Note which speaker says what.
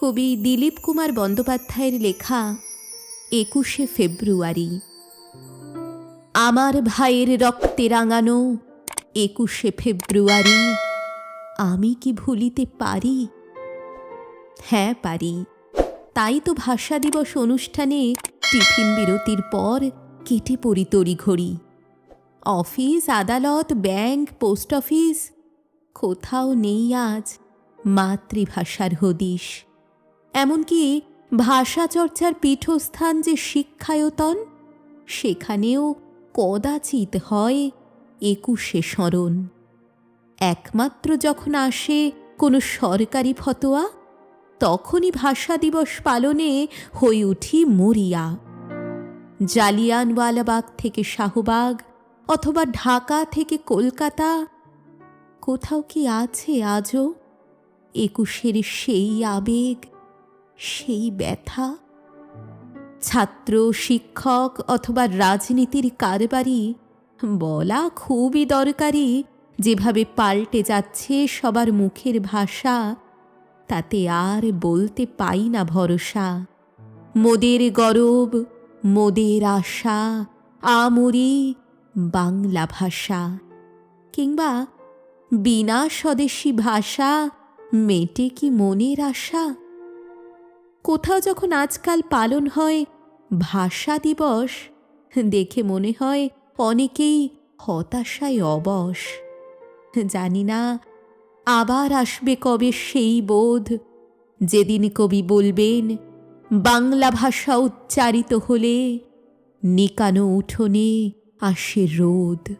Speaker 1: কবি দিলীপ কুমার বন্দ্যোপাধ্যায়ের লেখা একুশে ফেব্রুয়ারি। আমার ভাইয়ের রক্তে রাঙানো একুশে ফেব্রুয়ারি। আমি কি ভুলিতে পারি? হ্যাঁ পারি। তাই তো ভাষা দিবস অনুষ্ঠানে টিফিন বিরতির পর কেটে পড়ি তড়িঘড়ি। অফিস, আদালত, ব্যাংক, পোস্ট অফিস, কোথাও নেই আজ মাতৃভাষার হদিশ। এমনকি ভাষা চর্চার পীঠস্থান যে শিক্ষায়তন, সেখানেও কদাচিৎ হয় একুশে স্মরণ। একমাত্র যখন আসে কোনো সরকারি ফতোয়া, তখনই ভাষা দিবস পালনে হয়ে উঠি মরিয়া। জালিয়ানওয়ালাবাগ থেকে শাহবাগ অথবা ঢাকা থেকে কলকাতা, কোথাও কি আছে আজও একুশের সেই আবেগ সেই ব্যথা? ছাত্র, শিক্ষক অথবা রাজনীতির কারবারি বলা খুবই দরকারি। যেভাবে পাল্টে যাচ্ছে সবার মুখের ভাষা, তাতে আর বলতে পাই না ভরসা। মোদের গরব, মোদের আশা, আমরি বাংলা ভাষা। কিংবা বিনা স্বদেশী ভাষা মেটে কি মনের আশা? কোথাও যখন আজকাল পালন হয়, ভাষা দিবস, দেখে মনে হয় অনেকেই হতাশায় অবশ। জানি না, আবার আসবে কবে সেই বোধ। যেদিন কবি বলবেন, বাংলা ভাষা উচ্চারিত হলে নিকানো উঠোনে আসে রোদ।